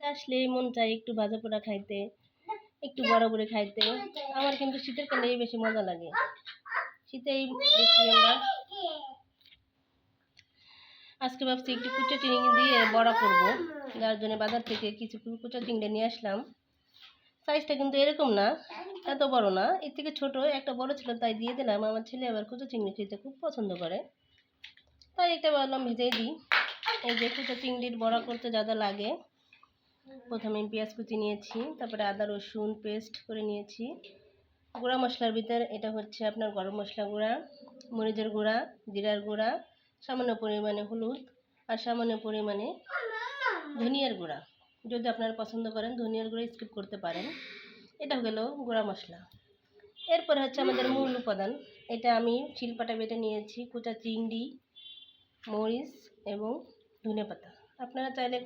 আসলে মন চায় একটু ভাজা পোড়া খাইতে, একটু বড় করে খাইতে। আমার কিন্তু শীতের কালেই বেশি মজা লাগে। শীতেই বেশি আমরা। আজকে ভাবছি একটু কুচো চিংড়ি দিয়ে বড়া করব। যার জন্য বাজার থেকে কিছু কুচো চিংড়ি নিয়ে আসলাম। সাইজটা কিন্তু এরকম না, এত বড় না। এর থেকে ছোট, একটা বড় ছিল তাই দিয়ে দিলাম। আমার ছেলে আবার কুচো চিংড়ি খেতে খুব পছন্দ করে। তাই একটা ভাবলাম ভেজেই দিই। এই যে কুচো চিংড়ির বড়া করতে যা যা লাগে। প্রথমে পেঁয়াজ কুচি নিয়েছি, তারপরে আদা, রসুন পেস্ট করে নিয়েছি। গুঁড়া মশলার ভিতর এটা হচ্ছে আপনার গরম মশলা গুঁড়া, মরিচের গুঁড়া, জিরার গুঁড়া, সামান্য পরিমাণে হলুদ আর সামান্য পরিমাণে ধনিয়ার গুঁড়া। যদি আপনারা পছন্দ করেন ধনিয়ার গুঁড়া স্কিপ করতে পারেন। এটা গেল গুঁড়া মশলা। এরপরে হচ্ছে আমাদের মূল উপাদান। এটা আমি শিলপাটা বেটে নিয়েছি, কুচা চিংড়ি, মরিচ এবং ধনে পাতা আপনারা চাইলে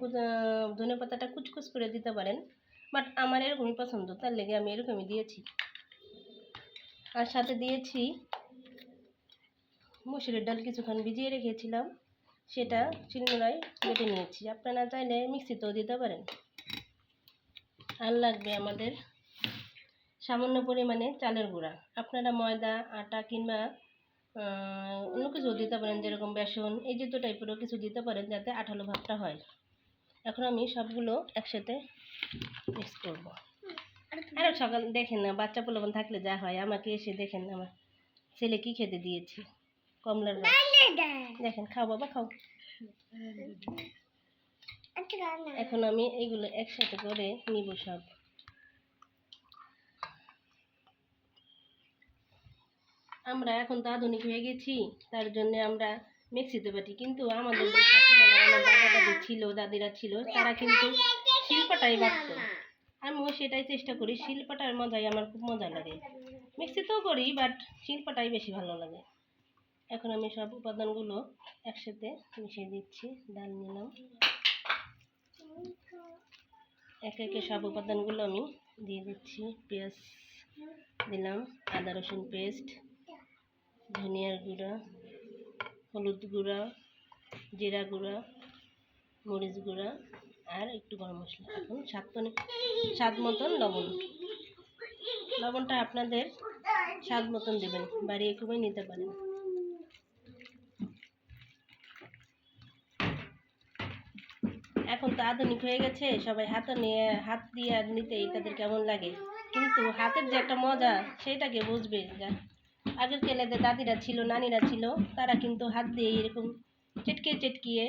ধনে পাতাটা কুচকুচ করে দিতে পারেন বাট আমার এরকমই পছন্দ, তার লেগে আমি এরকমই দিয়েছি। আর সাথে দিয়েছি মুসুরের ডাল কিছুক্ষণ ভিজিয়ে রেখেছিলাম, সেটা চিলনোড়ায় বেটে নিয়েছি। আপনারা চাইলে মিক্সিতেও দিতে পারেন। আর লাগবে আমাদের সামান্য পরিমাণে চালের গুঁড়া। আপনারা ময়দা, আটা কিংবা অন্য কিছু দিতে পারেন যেরকম বেসন এই জাতীয় টাইপেরও কিছু দিতে পারেন যাতে আঠালো ভাবটা হয়। এখন আমি সবগুলো একসাথে মিক্স করব। আরও সকাল দেখেন না বাচ্চা পোলাপন থাকলে যা হয় আমাকে এসে দেখেন আমার ছেলে কি খেতে দিয়েছি কমলার দেখেন খাও বাবা খাও। এখন আমি এইগুলো একসাথে করে নিব সব। আমরা এখন তো আধুনিক হয়ে গেছি তার জন্য আমরা মিক্সিতে বাটি। কিন্তু আমাদের আমার দাদা দাদি ছিল দাদিরা ছিল তারা কিন্তু শিল্পটাই বাটত আমিও সেটাই চেষ্টা করি শিল্পটার মজাই আমার খুব মজা লাগে। মিক্সিতেও করি বাট শিল্পটাই বেশি ভালো লাগে। এখন আমি সব উপাদানগুলো একসাথে মিশিয়ে দিচ্ছি ডাল নিলাম। একে একে সব উপাদানগুলো আমি দিয়ে দিচ্ছি পেঁয়াজ দিলাম আদা রসুন পেস্ট। ধনিয়ার গুঁড়া, হলুদ গুঁড়া, জিরা গুঁড়া, মরিচ গুঁড়া আর একটু গরম মশলা। এখন স্বাদ স্বাদ মতন লবণ। লবণটা আপনাদের স্বাদ মতন দেবেন, বাড়িয়ে কমে নিতে পারেন। এখন তো আধুনিক হয়ে গেছে, সবাই হাতে নিয়ে হাত দিয়ে আর নিতেই তাদের কেমন লাগে? কিন্তু হাতের যে একটা মজা সেটাকে বুঝবে যা আগের কেলেদের দাদিরা ছিল, নানিরা ছিল, তারা কিন্তু হাত দিয়ে এরকম চেটকে চেটকিয়ে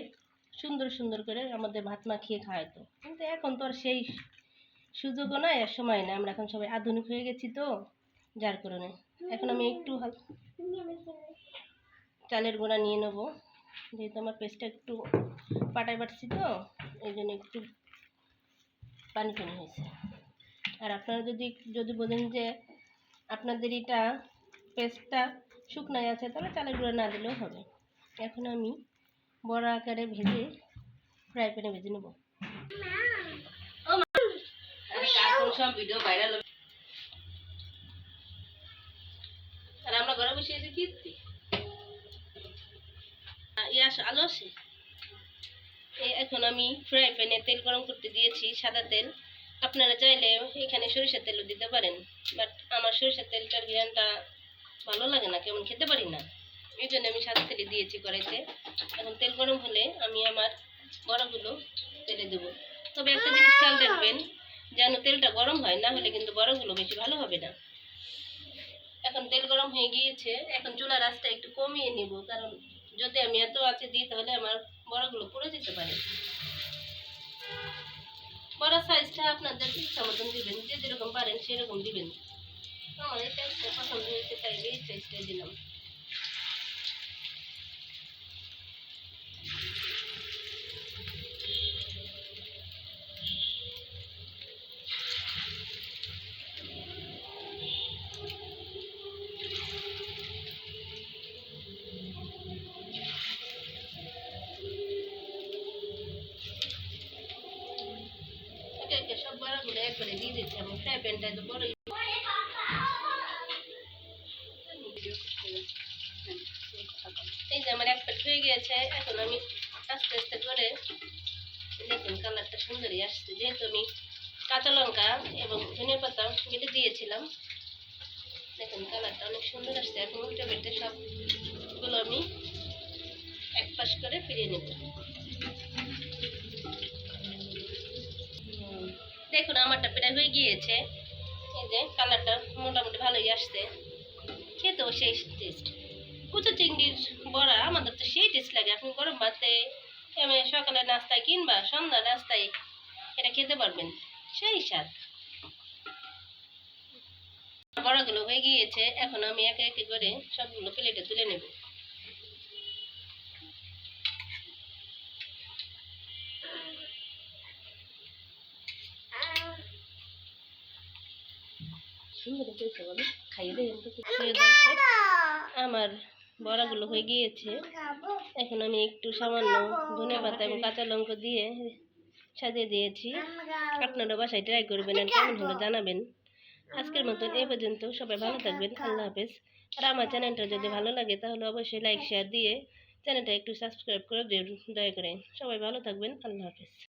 সুন্দর সুন্দর করে আমাদের ভাত মাখিয়ে খাওয়াতো কিন্তু এখন তো আর সেই সুযোগও নয় আর সময় না আমরা এখন সবাই আধুনিক হয়ে গেছি তো, যার কারণে। এখন আমি একটু চালের গুঁড়া নিয়ে নেব। যেহেতু আমার পেস্টটা একটু পাটায় বাটছি তো, এই জন্য একটু পানি পানি হয়েছে। আর আপনারা যদি যদি বলেন যে আপনাদের এটা পেস্টটা শুকনায় আছে তাহলে চালের গুঁড়া না দিলেও হবে। এখন আমি বড় আকারে ভেজে ফ্রাই প্যানে ভেজে নেব। ভাইরাল আর আমরা ঘরে বসে এসে কি দিচ্ছি ইয়ে আলো আসে এখন আমি ফ্রাই প্যানে তেল গরম করতে দিয়েছি, সাদা তেল। আপনারা চাইলে এখানে সরিষার তেলও দিতে পারেন বাট আমার সরিষার তেলটার ঘ্রানটা ভালো লাগে না কেমন খেতে পারি না। এই জন্য আমি সাদা তেলে দিয়েছি কড়াইতে। এখন তেল গরম হলে আমি আমার বড়াগুলো তেলে দেবো। তবে একটা জিনিস খেয়াল রাখবেন যেন তেলটা গরম হয় না হলে কিন্তু বড়াগুলো বেশি ভালো হবে না। এখন তেল গরম হয়ে গিয়েছে এখন চুলার আঁচটা একটু কমিয়ে নিব কারণ যদি আমি এত আছে দিই তাহলে আমার বড়াগুলো পুড়ে যেতে পারে। বড়া সাইজটা আপনাদের ইচ্ছা মতন দিবেন যে যেরকম পারেন সেরকম দিবেন। আমার এই সাইজটা একে একবারে দিয়ে দিচ্ছি এবং ফ্রাই প্যানটা তো বড়ই এই যে আমার এক প্লেট হয়ে গিয়েছে, এখন আমি আস্তে আস্তে করে দেখুন কালারটা সুন্দরই আসছে। যেহেতু আমি কাঁচা লঙ্কা এবং ধনিয়া পাতা কেটে দিয়েছিলাম, দেখুন কালারটা অনেক সুন্দর আসছে। এখন উল্টে বেটে সবগুলো আমি এক পাশ করে ফিরিয়ে নেব। দেখুন আমারটা প্রায় হয়ে গিয়েছে। এই যে কালারটা মোটামুটি ভালোই আসছে। খেতেও সেই টেস্ট কুচো চিংড়ির বড়া, আমাদের তো সেই টেস্ট লাগে। আপনি গরম ভাতে আমি সকালে নাস্তায় কিনবা সন্ধ্যা নাস্তায় এটা খেতে পারবেন। সেই স্বাদ। বড়াগুলো হয়ে গিয়েছে, এখন আমি একে একে করে সবগুলো প্লেটে তুলে নেব। সুন্দর হয়েছে বলো? খাইয়ে দেয় আমার বড়াগুলো হয়ে গিয়েছে। এখন আমি একটু সামান্য ধনে পাতা এবং কাঁচা লঙ্কা দিয়ে সাজিয়ে দিয়েছি। আপনারা বাসায় ট্রাই করবেন আর কেমন হলো জানাবেন। আজকের মতন এ পর্যন্ত। সবাই ভালো থাকবেন। আল্লাহ হাফেজ। আর আমার চ্যানেলটা যদি ভালো লাগে তাহলে অবশ্যই লাইক শেয়ার দিয়ে চ্যানেলটা একটু সাবস্ক্রাইব করে দিন। দয়া করে সবাই ভালো থাকবেন। আল্লাহ হাফেজ।